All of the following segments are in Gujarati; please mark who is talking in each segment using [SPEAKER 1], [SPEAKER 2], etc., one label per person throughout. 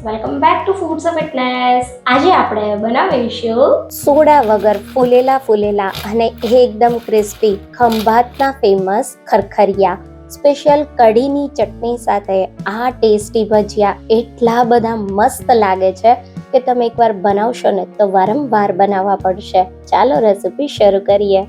[SPEAKER 1] Welcome back to foods of fitness આજે આપણે બનાવીશું
[SPEAKER 2] સોડા વગર ફૂલેલા ફૂલેલા અને એકદમ ક્રિસ્પી ખંભાતના ફેમસ ખરખરિયા. સ્પેશિયલ કઢીની ચટણી સાથે આ ટેસ્ટી ભજીયા એટલા બધા મસ્ત લાગે છે કે તમે એકવાર બનાવશો ને તો વારંવાર બનાવવા પડશે. ચાલો રેસીપી શરૂ કરીએ.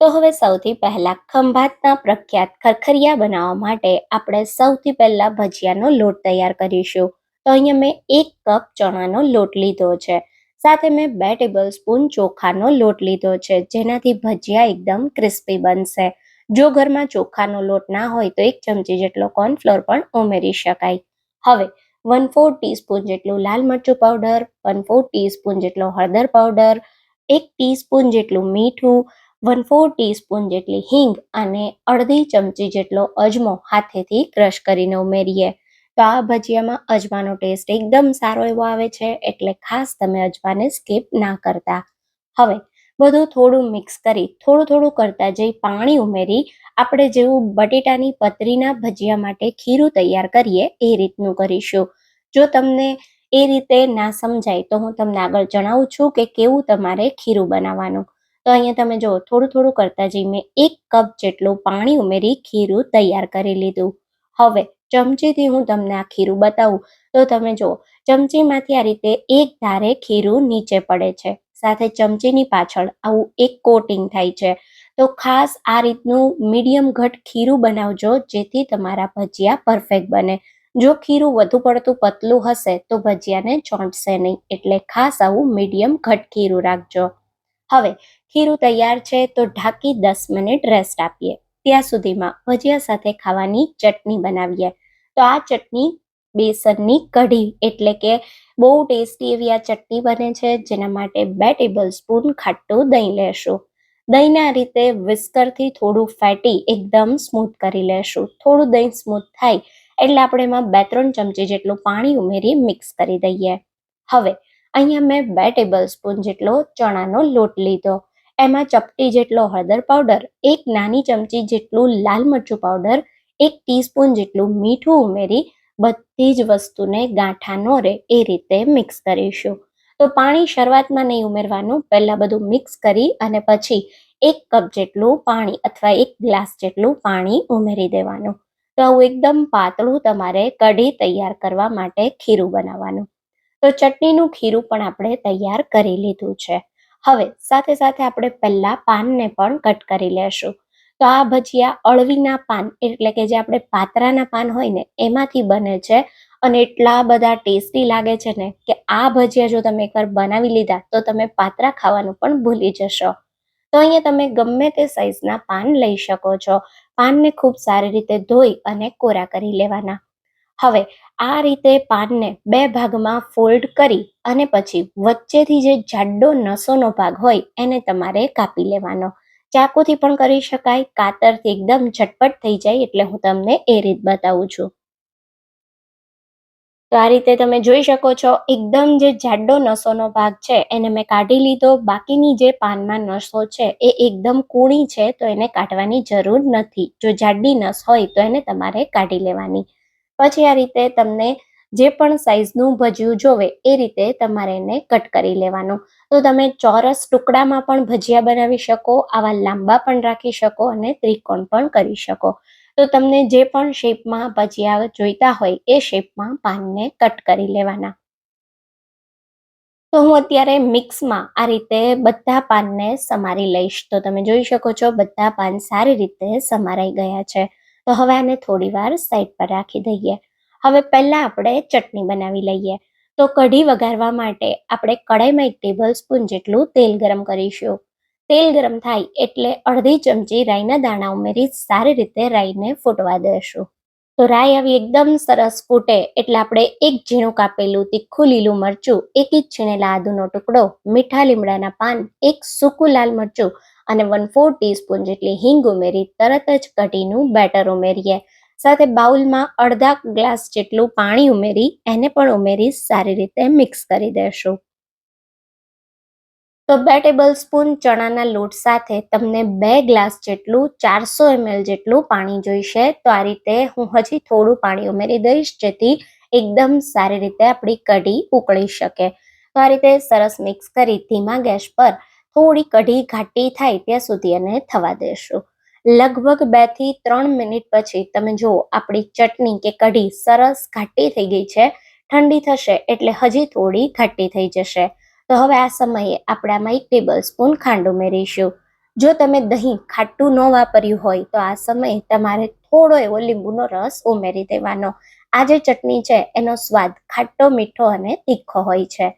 [SPEAKER 2] તો હવે સૌથી પહેલા ખંભાતના પ્રખ્યાત ખરખરિયા બનાવવા માટે આપણે સૌથી પહેલા ભજીયાનો લોટ તૈયાર કરીશું. તો અહીંયા મેં એક કપ ચણાનો લોટ લીધો છે. સાથે મેં બે ટેબલ સ્પૂન ચોખાનો લોટ લીધો છે, જેનાથી ભજીયા એકદમ ક્રિસ્પી બનશે. જો ઘરમાં ચોખાનો લોટ ના હોય તો એક ચમચી જેટલો કોર્નફ્લોર પણ ઉમેરી શકાય. હવે વન ફોર ટીસ્પૂન જેટલું લાલ મરચું પાવડર, વન ફોર ટીસ્પૂન જેટલો હળદર પાવડર, એક ટીસ્પૂન જેટલું મીઠું વન ફોર ટીસ્પૂન જેટલી હિંગ અને અડધી ચમચી જેટલો અજમો હાથેથી ક્રશ કરીને ઉમેરીએ. તો આ ભજીયામાં અજમાનો ટેસ્ટ એકદમ સારો એવો આવે છે, એટલે ખાસ તમે અજમાને સ્કીપ ના કરતા. હવે, બધું થોડું મિક્સ કરી, થોડું થોડું કરતા જઈ પાણી ઉમેરી, આપણે જેવું બટેટાની પતરીના ભજીયા માટે ખીરું તૈયાર કરીએ, એ રીતનું કરીશું. જો તમને એ રીતે ના સમજાય, તો હું તમને આગળ જણાવું છું કે કેવું તમારે ખીરું બનાવવાનું. તો અહીંયા તમે જુઓ, થોડું થોડું કરતા જઈ મેં એક કપ જેટલું પાણી ઉમેરી ખીરું તૈયાર કરી લીધું. હવે ચમચીથી હું તમને આ ખીરું બતાવું. તો તમે જુઓ, ચમચીમાંથી આ રીતે એક ધારે ખીરું નીચે પડે છે. સાથે ચમચીની પાછળ આવું એક કોટિંગ થાય છે. તો ખાસ આ રીતનું મીડિયમ ઘટ ખીરું બનાવજો, જેથી તમારા ભજીયા પરફેક્ટ બને. જો ખીરું વધુ પડતું પતલું હશે, તો ભજીયાને ચોંટશે નહીં. એટલે ખાસ આવું મીડિયમ ઘટ ખીરું રાખજો. હવે ખીરું તૈયાર છે તો ઢાંકી દસ મિનિટ રેસ્ટ આપીએ. ત્યાં સુધીમાં ભજીયા સાથે ખાવાની ચટણી બનાવીએ. તો આ ચટણી બેસનની કઢી એટલે કે બહુ ટેસ્ટી એવી આ ચટણી બને છે, જેના માટે બે ટેબલ સ્પૂન ખાટું દહીં લેશું. દહીંને રીતે વિસ્કરથી થોડું ફેટી એકદમ સ્મૂથ કરી લેશું. થોડું દહીં સ્મૂથ થાય એટલે આપણે એમાં બે ત્રણ ચમચી જેટલું પાણી ઉમેરી મિક્સ કરી દઈએ. હવે અહીંયા મેં બે ટેબલ સ્પૂન જેટલો ચણાનો લોટ લીધો. એમાં ચપટી જેટલો હળદર પાવડર, એક નાની ચમચી જેટલું લાલ મરચું પાવડર, એક ટીસ્પૂન જેટલું મીઠું ઉમેરી બધી જ વસ્તુને ગાંઠા ન રહે એ રીતે મિક્સ કરીશું. તો પાણી શરૂઆતમાં નહીં ઉમેરવાનું, પહેલાં બધું મિક્સ કરી અને પછી એક કપ જેટલું પાણી અથવા એક ગ્લાસ જેટલું પાણી ઉમેરી દેવાનું. તો આવું એકદમ પાતળું તમારે કઢી તૈયાર કરવા માટે ખીરું બનાવવાનું. તો ચટણીનું ખીરું પણ આપણે તૈયાર કરી લીધું છે. હવે સાથે સાથે આપણે પહેલાં પાનને પણ કટ કરી લેશું. તો આ ભજીયા અળવીના પાન, એટલે કે જે આપણે પાતરાના પાન હોય ને, એમાંથી બને છે. અને એટલા બધા ટેસ્ટી લાગે છે ને કે આ ભજીયા જો તમે એકવાર બનાવી લીધા, તો તમે પાતરા ખાવાનું પણ ભૂલી જશો. તો અહીંયા તમે ગમે તે સાઈઝના પાન લઈ શકો છો. પાનને ખૂબ સારી રીતે ધોઈ અને કોરા કરી લેવાના. હવે આ રીતે પાનને બે ભાગમાં ફોલ્ડ કરી અને પછી વચ્ચેથી જે જાડો નસોનો ભાગ હોય એને તમારે કાપી લેવાનો. ચાકુથી પણ કરી શકાય, કાતરથી એકદમ ઝટપટ થઈ જાય એટલે હું તમને એ રીત બતાવું છું. તો આ રીતે તમે જોઈ શકો છો, એકદમ જે જાડો નસોનો ભાગ છે એને મેં કાઢી લીધો. બાકીની જે પાનમાં નસો છે એ એકદમ કૂણી છે તો એને કાઢવાની જરૂર નથી. જો જાડી નસ હોય તો એને તમારે કાઢી લેવાની. પછી આ રીતે તમને જે પણ સાઈઝનું ભજીયું જોવે, એ રીતે તમારે એને કટ કરી લેવાનું. તો તમે ચોરસ ટુકડામાં પણ ભજીયા બનાવી શકો, આવા લાંબા પણ રાખી શકો અને ત્રિકોણ પણ કરી શકો. તો તમને જે પણ શેપમાં ભજીયા જોઈતા હોય, એ શેપમાં પાનને કટ કરી લેવાના. તો હું અત્યારે મિક્સમાં આ રીતે બધા પાનને સમારી લઈશ. તો તમે જોઈ શકો છો, બધા પાન સારી રીતે સમારાઈ ગયા છે. તો હવે આને થોડી વાર સાઈડ પર રાખી દઈએ. હવે પહેલાં આપણે ચટણી બનાવી લઈએ. તો કઢી વઘારવા માટે આપણે કઢાઈમાં એક ટેબલ સ્પૂન જેટલું તેલ ગરમ કરીશું. તેલ ગરમ થાય એટલે અડધી ચમચી રાઈના દાણા ઉમેરી સારી રીતે રાઈને ફૂટવા દેશું. તો રાઈ આવી એકદમ સરસ ફૂટે એટલે આપણે એક ઝીણું કાપેલું તીખું લીલું મરચું, એક ઇંચ છીણેલા આદુનો ટુકડો, મીઠા લીમડાના પાન, એક સૂકું લાલ મરચું અને વન ફોર ટીસ્પૂન જેટલી હિંગ ઉમેરી, તરત જ કઢીનું બેટર ઉમેરીએ. સાથે બાઉલમાં અડધા ગ્લાસ જેટલું પાણી ઉમેરી, એને પણ ઉમેરી સારી રીતે મિક્સ કરી દેશું. તો બે ટેબલ સ્પૂન ચણાના લોટ સાથે તમને બે ગ્લાસ જેટલું ચારસો એમએલ જેટલું પાણી જોઈશે, તો આ રીતે હું હજી થોડું પાણી ઉમેરી દઈશ, જેથી એકદમ સારી રીતે આપણી કઢી ઉકળી શકે. તો આ રીતે સરસ મિક્સ કરી ધીમા ગેસ પર થોડી કઢી ઘાટી થાય ત્યાં સુધી એને થવા દેશું. લગભગ બેથી ત્રણ મિનિટ પછી તમે જુઓ, આપણી ચટણી કે કઢી સરસ ઘાટી થઈ ગઈ છે. ઠંડી થશે એટલે હજી થોડી ઘાટી થઈ જશે. તો હવે આ સમયે આપણે આમાં એક ટેબલ સ્પૂન ખાંડ ઉમેરીશું. જો તમે દહીં ખાટું ન વાપર્યું હોય, તો આ સમયે તમારે થોડો એવો લીંબુનો રસ ઉમેરી દેવાનો. આ જે ચટણી છે, એનો સ્વાદ ખાટો મીઠો અને તીખો હોય છે.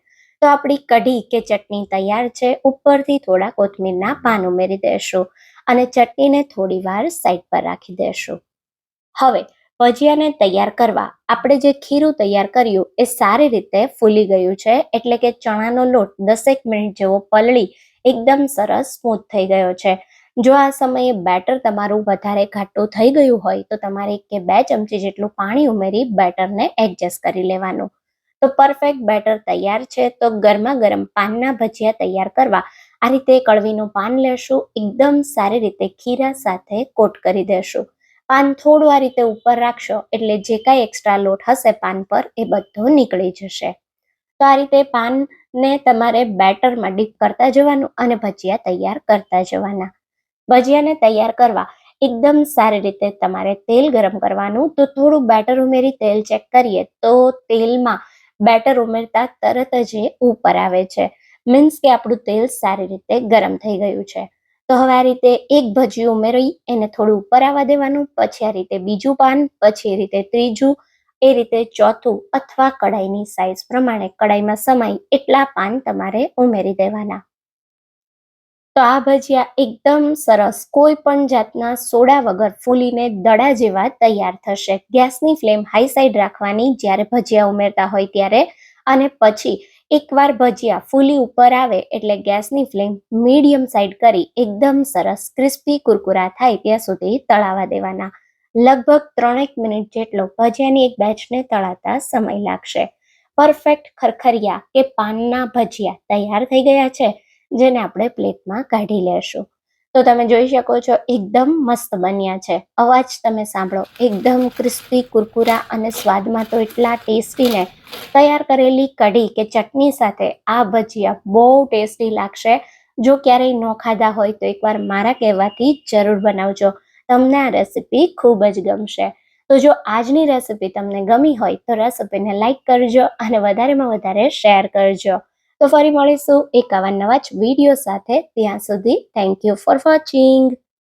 [SPEAKER 2] તો આપણી કઢી કે ચટણી તૈયાર છે, ઉપરથી થોડા કોથમીરના પાન ઉમેરી દેશું અને ચટણીને થોડી વાર સાઈડ પર રાખી દેશું. હવે, ભજીયાને તૈયાર કરવા આપણે જે ખીરું તૈયાર કર્યું એ સારી રીતે ફૂલી ગયું છે, એટલે કે ચણાનો લોટ દસેક મિનિટ જેવો પલળી એકદમ સરસ સ્મૂથ થઈ ગયો છે. જો આ સમયે બેટર તમારું વધારે ઘાટું થઈ ગયું હોય તો તમારે એક કે બે ચમચી જેટલું પાણી ઉમેરી બેટરને એડજસ્ટ કરી લેવાનું. તો પરફેક્ટ બેટર તૈયાર છે. તો ગરમા ગરમ પાનના ભજીયા તૈયાર કરવા આ રીતે કળવીનું પાન લેશું. એકદમ સારી રીતે ખીરા સાથે કોટ કરી દેશું. પાન થોડું આ રીતે ઉપર રાખશો એટલે જે કાંઈ એક્સ્ટ્રા લોટ હશે પાન પર એ બધો નીકળી જશે. તો આ રીતે પાનને તમારે બેટરમાં ડીપ કરતા જવાનું અને ભજીયા તૈયાર કરતા જવાના. ભજીયાને તૈયાર કરવા એકદમ સારી રીતે તમારે તેલ ગરમ કરવાનું. તો થોડું બેટર ઉમેરી તેલ ચેક કરીએ તો તેલમાં બેટર ઉમેરતા તરત જ એ ઉપર આવે છે. મીન્સ કે આપણું તેલ સારી રીતે ગરમ થઈ ગયું છે. તો હવે આ રીતે એક ભજીયું ઉમેરી, એને થોડું ઉપર આવવા દેવાનું, પછી આ રીતે બીજું પાન, પછી એ રીતે ત્રીજું, એ રીતે ચોથું અથવા કડાઈની સાઈઝ પ્રમાણે. કડાઈમાં સમાય એટલા પાન તમારે ઉમેરી દેવાના. તો આ ભજીયા એકદમ સરસ, કોઈ પણ જાતના સોડા વગર ફૂલીને દડા જેવા તૈયાર થશે. ગેસની ફ્લેમ હાઈ સાઈડ રાખવાની જ્યારે ભજીયા ઉમેરતા હોય ત્યારે. અને પછી એકવાર ભજીયા ફૂલી ઉપર આવે એટલે ગેસની ફ્લેમ મીડિયમ સાઈડ કરી એકદમ સરસ ક્રિસ્પી કુરકુરા થાય ત્યાં સુધી તળાવા દેવાના. લગભગ ત્રણેક મિનિટ જેટલો ભજીયાની એક બેચને તળાતા સમય લાગશે. પરફેક્ટ ખરખરિયા કે પાનના ભજીયા તૈયાર થઈ ગયા છે. જેને આપણે પ્લેટમાં કાઢી લેશું. તો તમે જોઈ શકો છો, એકદમ મસ્ત બન્યા છે. અવાજ તમે સાંભળો. એકદમ ક્રિસ્પી, કુરકુરા અને સ્વાદમાં તો એટલા ટેસ્ટી ને તૈયાર કરેલી કઢી કે ચટણી સાથે આ ભજીયા બહુ ટેસ્ટી લાગશે. જો ક્યારેય ન ખાધા હોય તો એકવાર મારા કહેવાથી જરૂર બનાવજો. તમને આ રેસીપી ખૂબ જ ગમશે. તો જો આજની રેસિપી તમને ગમી હોય તો રેસીપીને લાઈક કરજો અને વધારેમાં વધારે શેર કરજો. તો ફરી મળીશું એક આવા નવા જ વીડિયો સાથે. ત્યાં સુધી થેન્ક યુ ફોર વોચિંગ